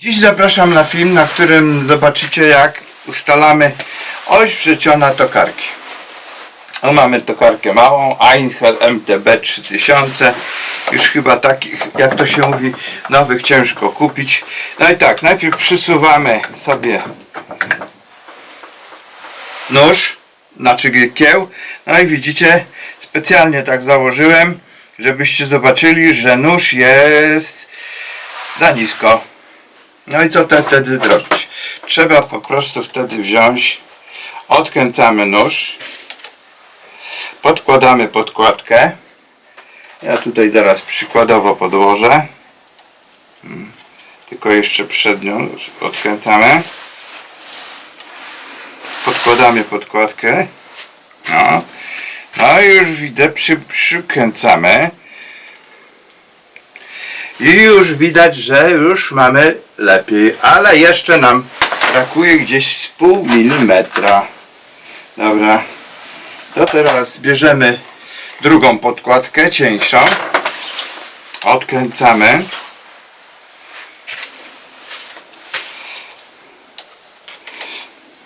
Dziś zapraszam na film, na którym zobaczycie jak ustalamy oś wrzeciona tokarki. No, mamy tokarkę małą, Einhell MTB 3000. Już chyba takich, jak to się mówi, nowych ciężko kupić. No i tak, najpierw przysuwamy sobie nóż, znaczy kieł. No i widzicie, specjalnie tak założyłem, żebyście zobaczyli, że nóż jest za nisko. No i co te wtedy zrobić? Trzeba po prostu wtedy wziąć, odkręcamy nóż, podkładamy podkładkę. Ja tutaj zaraz przykładowo podłożę. Mm, Tylko jeszcze przednią odkręcamy. Podkładamy podkładkę. No, no już widzę, przy, przykręcamy. I już widać, że już mamy lepiej, ale jeszcze nam brakuje gdzieś z pół milimetra. Dobra, to teraz bierzemy drugą podkładkę, cieńszą. Odkręcamy.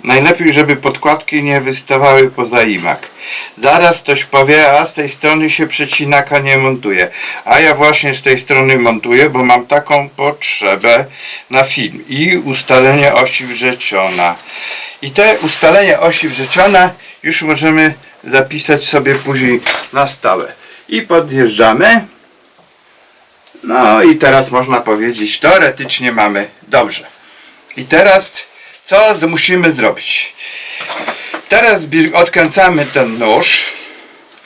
Najlepiej, żeby podkładki nie wystawały poza imak. Zaraz ktoś powie, a z tej strony się przecinaka nie montuje. A ja właśnie z tej strony montuję, bo mam taką potrzebę na film. I ustalenie osi wrzeciona. I te ustalenie osi wrzeciona już możemy zapisać sobie później na stałe. I podjeżdżamy. No i teraz można powiedzieć, teoretycznie mamy dobrze. I teraz co musimy zrobić? Teraz odkręcamy ten nóż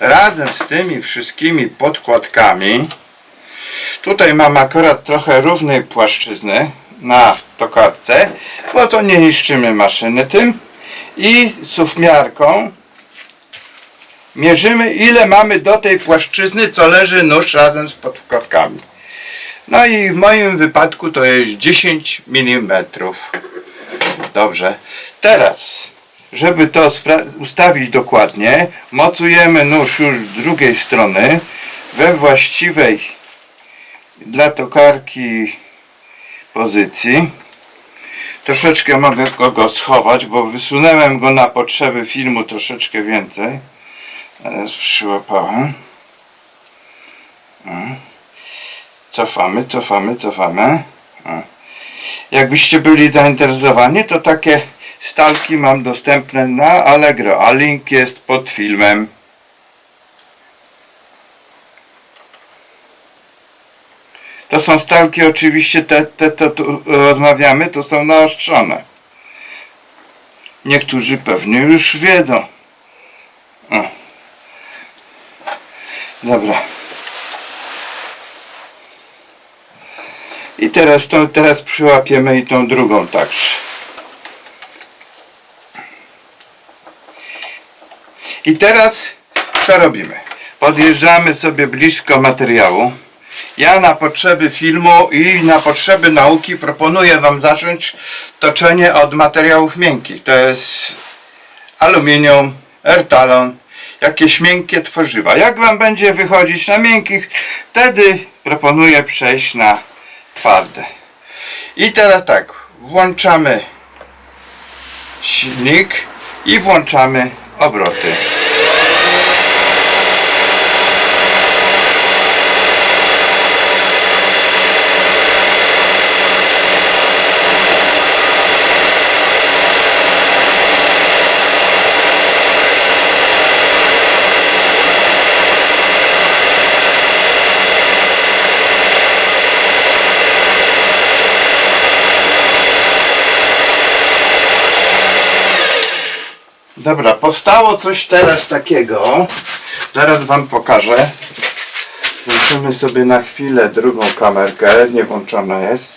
razem z tymi wszystkimi podkładkami. Tutaj mam akurat trochę równej płaszczyzny na tokarce, bo to nie niszczymy maszyny tym. I suwmiarką mierzymy ile mamy do tej płaszczyzny, co leży nóż razem z podkładkami. No i w moim wypadku to jest 10 mm. Dobrze. Teraz, żeby to ustawić dokładnie, mocujemy nóż już z drugiej strony we właściwej dla tokarki pozycji. Troszeczkę mogę go, schować, bo wysunąłem go na potrzeby filmu troszeczkę więcej. Teraz przyłapałem. Cofamy, cofamy, cofamy. O. Jakbyście byli zainteresowani, to takie stalki mam dostępne na Allegro, a link jest pod filmem. To są stalki oczywiście, te, te, te tu rozmawiamy, to są naostrzone. Niektórzy pewnie już wiedzą. O. Dobra. I teraz tą, teraz przyłapiemy i tą drugą także. I teraz co robimy? Podjeżdżamy sobie blisko materiału. Ja na potrzeby filmu i na potrzeby nauki proponuję Wam zacząć toczenie od materiałów miękkich. To jest aluminium, ertalon, jakieś miękkie tworzywa. Jak Wam będzie wychodzić na miękkich, wtedy proponuję przejść na twarde. I teraz tak, włączamy silnik i włączamy obroty. Dobra, powstało coś teraz takiego. Zaraz Wam pokażę. Włączymy sobie na chwilę drugą kamerkę. Nie włączona jest.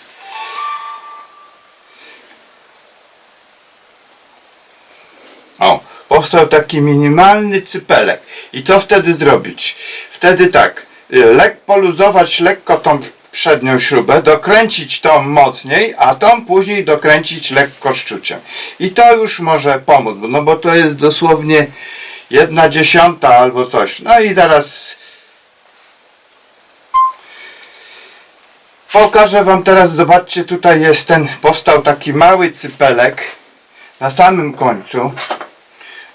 O, powstał taki minimalny cypelek. I co wtedy zrobić? Wtedy tak, y, lek, poluzować lekko tą przednią śrubę, dokręcić tą mocniej, a tą później dokręcić lekko szczuciem. I to już może pomóc, no bo to jest dosłownie jedna dziesiąta albo coś. No i zaraz Pokażę wam teraz, zobaczcie, tutaj jest ten, powstał taki mały cypelek na samym końcu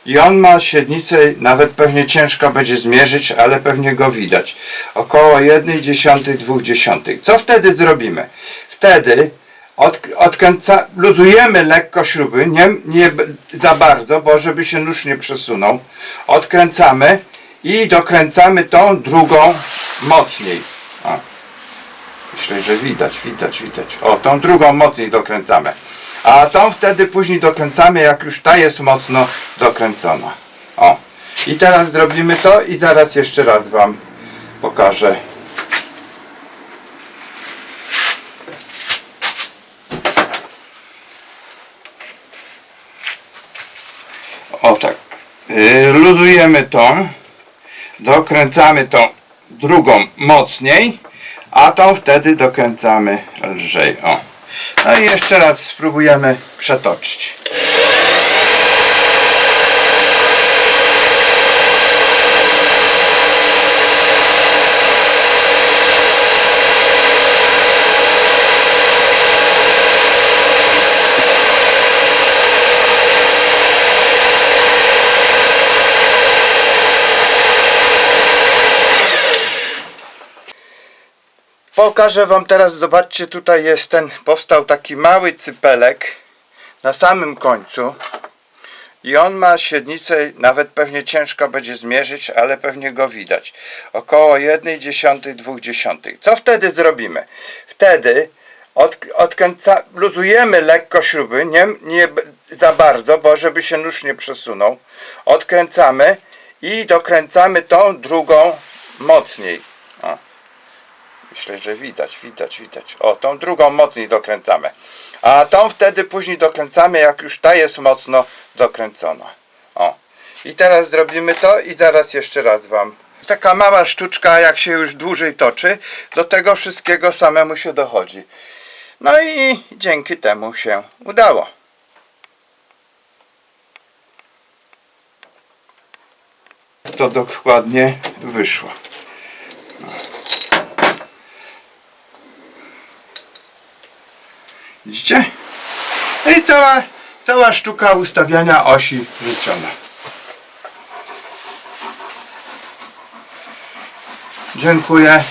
i on ma średnicę, nawet pewnie ciężko będzie zmierzyć, ale pewnie go widać. Około 1,1-2. Co wtedy zrobimy? Wtedy od, odkręca, luzujemy lekko śruby, nie, nie za bardzo, bo żeby się nóż nie przesunął. Odkręcamy i dokręcamy tą drugą mocniej. O. Myślę, że widać, widać, widać. O, tą drugą mocniej dokręcamy. A tą wtedy później dokręcamy, jak już ta jest mocno dokręcona. O. I teraz zrobimy to i zaraz jeszcze raz Wam pokażę. O tak. Yy, luzujemy tą. Dokręcamy tą drugą mocniej, a tą wtedy dokręcamy lżej. O. No i jeszcze raz spróbujemy przetoczyć. Pokażę wam teraz, zobaczcie, tutaj jest ten, powstał taki mały cypelek na samym końcu i on ma średnicę, nawet pewnie ciężko będzie zmierzyć, ale pewnie go widać. Około 1,1-2. Co wtedy zrobimy? Wtedy od, odkręca, luzujemy lekko śruby, nie, nie za bardzo, bo żeby się nóż nie przesunął. Odkręcamy i dokręcamy tą drugą mocniej. Myślę, że widać, widać, widać. O, tą drugą mocniej dokręcamy. A tą wtedy później dokręcamy, jak już ta jest mocno dokręcona. O. I teraz zrobimy to i zaraz jeszcze raz Wam. Taka mała sztuczka, jak się już dłużej toczy, do tego wszystkiego samemu się dochodzi. No i dzięki temu się udało. To dokładnie wyszło. Widzicie? No i cała, cała sztuka ustawiania osi wliczona. Dziękuję.